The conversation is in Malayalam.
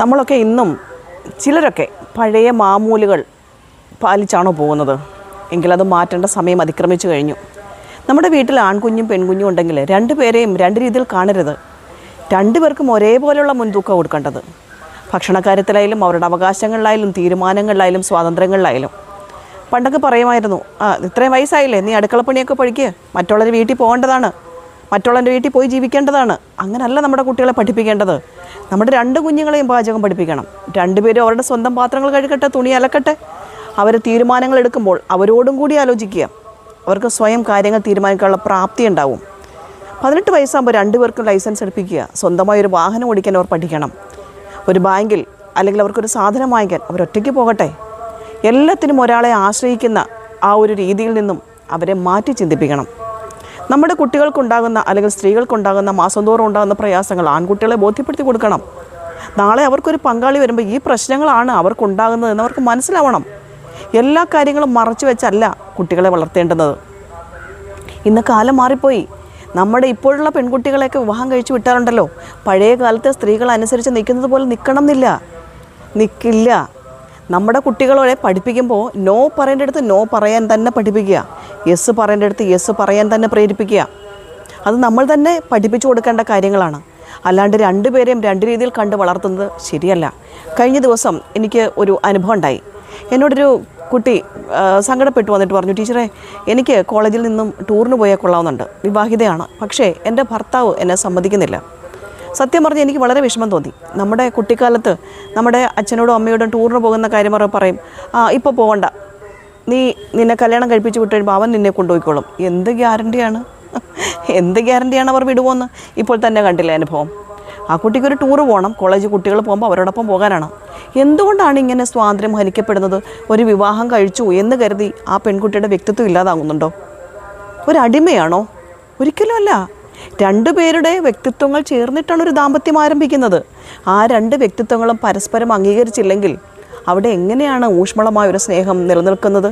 നമ്മളൊക്കെ ഇന്നും ചിലരൊക്കെ പഴയ മാമൂലുകൾ പാലിച്ചാണോ പോകുന്നത്? എങ്കിലത് മാറ്റേണ്ട സമയം അതിക്രമിച്ചു കഴിഞ്ഞു. നമ്മുടെ വീട്ടിൽ ആൺകുഞ്ഞും പെൺകുഞ്ഞും ഉണ്ടെങ്കിൽ രണ്ട് പേരെയും രണ്ട് രീതിയിൽ കാണരുത്. രണ്ടുപേർക്കും ഒരേപോലെയുള്ള മുൻതൂക്കം കൊടുക്കേണ്ടത്. ഭക്ഷണക്കാര്യത്തിലായാലും അവരുടെ അവകാശങ്ങളിലായാലും തീരുമാനങ്ങളിലായാലും സ്വാതന്ത്ര്യങ്ങളിലായാലും. പണ്ടൊക്കെ പറയുമായിരുന്നു ആ ഇത്രയും വയസ്സായില്ലേ? നീ അടുക്കളപ്പണിയൊക്കെ പഠിക്കുക മറ്റുള്ളവർ വീട്ടിൽ പോകേണ്ടതാണ്. മറ്റുള്ളവന്റെ വീട്ടിൽ പോയി ജീവിക്കേണ്ടതാണ്. അങ്ങനല്ല നമ്മുടെ കുട്ടികളെ പഠിപ്പിക്കേണ്ടത്. നമ്മുടെ രണ്ട് കുഞ്ഞുങ്ങളെയും പാചകം പഠിപ്പിക്കണം. രണ്ടുപേരും അവരുടെ സ്വന്തം പാത്രങ്ങൾ കഴുകട്ടെ തുണി അലക്കട്ടെ. അവർ തീരുമാനങ്ങൾ എടുക്കുമ്പോൾ അവരോടും കൂടി ആലോചിക്കുക. അവർക്ക് സ്വയം കാര്യങ്ങൾ തീരുമാനിക്കാനുള്ള പ്രാപ്തി ഉണ്ടാവും. പതിനെട്ട് വയസ്സാകുമ്പോൾ രണ്ടുപേർക്കും ലൈസൻസ് എടുപ്പിക്കുക. സ്വന്തമായി ഒരു വാഹനം ഓടിക്കാൻ അവർ പഠിക്കണം. ഒരു ബാങ്കിൽ അല്ലെങ്കിൽ അവർക്കൊരു സാധനം വാങ്ങിക്കാൻ അവർ ഒറ്റയ്ക്ക് പോകട്ടെ. എല്ലാത്തിനും ഒരാളെ ആശ്രയിക്കുന്ന ആ ഒരു രീതിയിൽ നിന്നും അവരെ മാറ്റി ചിന്തിപ്പിക്കണം. നമ്മുടെ കുട്ടികൾക്കുണ്ടാകുന്ന അല്ലെങ്കിൽ സ്ത്രീകൾക്കുണ്ടാകുന്ന മാസം തോറും ഉണ്ടാകുന്ന പ്രയാസങ്ങൾ ആൺകുട്ടികളെ ബോധ്യപ്പെടുത്തി കൊടുക്കണം. നാളെ അവർക്കൊരു പങ്കാളി വരുമ്പോൾ ഈ പ്രശ്നങ്ങളാണ് അവർക്കുണ്ടാകുന്നതെന്ന് അവർക്ക് മനസ്സിലാവണം. എല്ലാ കാര്യങ്ങളും മറച്ചു വെച്ചല്ല കുട്ടികളെ വളർത്തേണ്ടുന്നത്. ഇന്ന് കാലം മാറിപ്പോയി. നമ്മുടെ ഇപ്പോഴുള്ള പെൺകുട്ടികളെയൊക്കെ വിവാഹം കഴിച്ചു വിട്ടാറുണ്ടല്ലോ. പഴയ കാലത്തെ സ്ത്രീകൾ അനുസരിച്ച് നിൽക്കുന്നത് പോലെ നിൽക്കണം എന്നില്ല നിൽക്കില്ല നമ്മുടെ കുട്ടികളെ പഠിപ്പിക്കുമ്പോൾ നോ പറയേണ്ടടുത്ത് നോ പറയാൻ തന്നെ പഠിപ്പിക്കുക. യെസ് പറയേണ്ട അടുത്ത് യെസ് പറയാൻ തന്നെ പ്രേരിപ്പിക്കുക. അത് നമ്മൾ തന്നെ പഠിപ്പിച്ചു കൊടുക്കേണ്ട കാര്യങ്ങളാണ്. അല്ലാണ്ട് രണ്ടുപേരെയും രണ്ട് രീതിയിൽ കണ്ട് വളർത്തുന്നത് ശരിയല്ല. കഴിഞ്ഞ ദിവസം എനിക്ക് ഒരു അനുഭവം ഉണ്ടായി. എന്നോടൊരു കുട്ടി സങ്കടപ്പെട്ടു വന്നിട്ട് പറഞ്ഞു ടീച്ചറെ എനിക്ക് കോളേജിൽ നിന്നും ടൂറിന് പോയാൽ കൊള്ളാവുന്നുണ്ട്. വിവാഹിതയാണ്. പക്ഷേ എന്റെ ഭർത്താവ് എന്നെ സമ്മതിക്കുന്നില്ല. സത്യം പറഞ്ഞാൽ എനിക്ക് വളരെ വിഷമം തോന്നി. നമ്മുടെ കുട്ടിക്കാലത്ത് നമ്മുടെ അച്ഛനോടും അമ്മയോടും ടൂറിന് പോകുന്ന കാര്യം പറയും ആ ഇപ്പോൾ പോകണ്ട നീ നിന്നെ കല്യാണം കഴിപ്പിച്ച് വിട്ട് കഴിയുമ്പോൾ അവൻ നിന്നെ കൊണ്ടുപോയിക്കോളും. എന്ത് ഗ്യാരണ്ടിയാണ്? എന്ത് ഗ്യാരണ്ടിയാണ് അവർ വിടുമോന്ന് ഇപ്പോൾ തന്നെ കണ്ടില്ലേ അനുഭവം? ആ കുട്ടിക്ക് ഒരു ടൂറ് പോകണം കോളേജ് കുട്ടികൾ പോകുമ്പോൾ അവരോടൊപ്പം പോകാനാണ്. എന്തുകൊണ്ടാണ് ഇങ്ങനെ സ്വാതന്ത്ര്യം ഹനിക്കപ്പെടുന്നത്? ഒരു വിവാഹം കഴിച്ചു എന്ന് കരുതി ആ പെൺകുട്ടിയുടെ വ്യക്തിത്വം ഇല്ലാതാകുന്നുണ്ടോ? ഒരടിമയാണോ ഒരിക്കലും അല്ല. രണ്ടുപേരുടെ വ്യക്തിത്വങ്ങൾ ചേർന്നിട്ടാണ് ഒരു ദാമ്പത്യം ആരംഭിക്കുന്നത്. ആ രണ്ട് വ്യക്തിത്വങ്ങളും പരസ്പരം അംഗീകരിച്ചില്ലെങ്കിൽ അവിടെ എങ്ങനെയാണ് ഊഷ്മളമായ ഒരു സ്നേഹം നിലനിൽക്കുന്നത്?